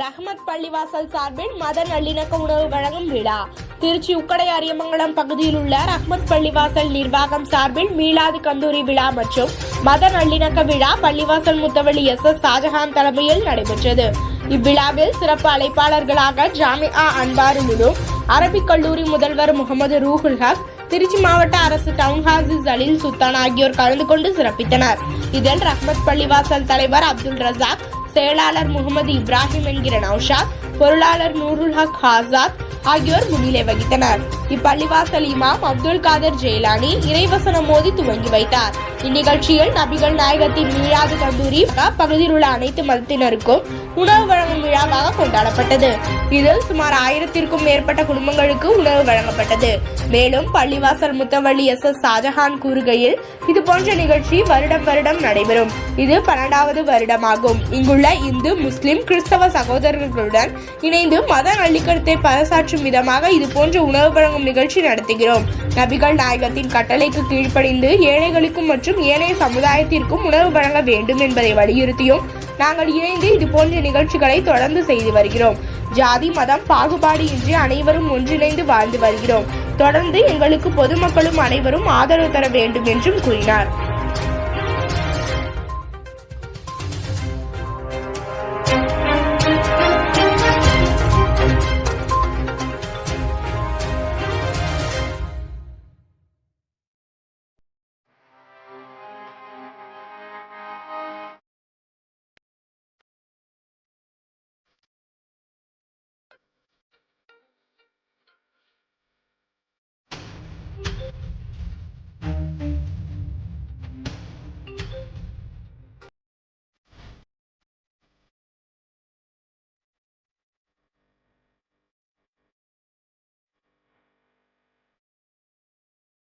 ரஹ்மத் பள்ளிவாசல் சார்பில் மத நல்லிணக்க உணவு வழங்கும் விழா. திருச்சி உக்கடை அரியமங்கலம் பகுதியில் உள்ள ரஹ்மத் பள்ளிவாசல் நிர்வாகம் சார்பில் மீலாது கந்தூரி விழா மற்றும் மத நல்லிணக்க விழா பள்ளிவாசல் முத்தவள்ளி எஸ் எஸ் ஷாஜஹான் தலைமையில் நடைபெற்றது. இவ்விழாவில் சிறப்பு அழைப்பாளர்களாக ஜாமியா முழு அரபிக் கல்லூரி முதல்வர் முகமது ரூஹுல் ஹக் திருச்சி மாவட்ட அரசு டவுன் ஹாசி ஜலீல் சுல்தான் ஆகியோர் கலந்து கொண்டு சிறப்பித்தனர். இதில் ரஹ்மத் பள்ளிவாசல் தலைவர் அப்துல் ரசாக் செயலாளர் முகமது இப்ராஹிம் என்கிற நௌஷாத் பொருளாளர் நூருல் ஹக் ஆசாத் ஆகியோர் முன்னிலை வகித்தனர். இப்பள்ளிவாசல் இமாம் அப்துல் காதர் ஜெயலானி இறைவசனம் மோதி துவங்கி வைத்தார். இந்நிகழ்ச்சியில் நபிகள் நாயகத்தின் மீளாது கந்தூரி பகுதியில் உள்ள அனைத்து மதத்தினருக்கும் உணவு வழங்கும் விழாவாக கொண்டாடப்பட்டது. இதில் சுமார் ஆயிரத்திற்கும் மேற்பட்ட குடும்பங்களுக்கு உணவு வழங்கப்பட்டது. மேலும் பள்ளிவாசல் முத்தவள்ளி எஸ். எஸ். ஷாஜஹான் கூறுகையில் இது போன்ற நிகழ்ச்சி வருடம் வருடம் நடைபெறும். இது பன்னெண்டாவது வருடமாகும். இங்குள்ள இந்து முஸ்லிம் கிறிஸ்தவ சகோதரர்களுடன் இணைந்து மத நல்லிக்கருத்தை பறைசாற்றும் விதமாக இது போன்ற உணவு வழங்கும் நிகழ்ச்சி நடத்துகிறோம். நபிகள் நாயகத்தின் கட்டளைக்கு கீழ்ப்படிந்து ஏழைகளுக்கும் மற்றும் ஏனைய சமுதாயத்திற்கும் உணவு வழங்க வேண்டும் என்பதை வலியுறுத்தியும் நாங்கள் இணைந்து இது போன்ற நிகழ்ச்சிகளை தொடர்ந்து செய்து வருகிறோம். ஜாதி மதம் பாகுபாடு இன்றி அனைவரும் ஒன்றிணைந்து வாழ்ந்து வருகிறோம். தொடர்ந்து எங்களுக்கு பொதுமக்களும் அனைவரும் ஆதரவு தர வேண்டும் என்றும் கூறினார்.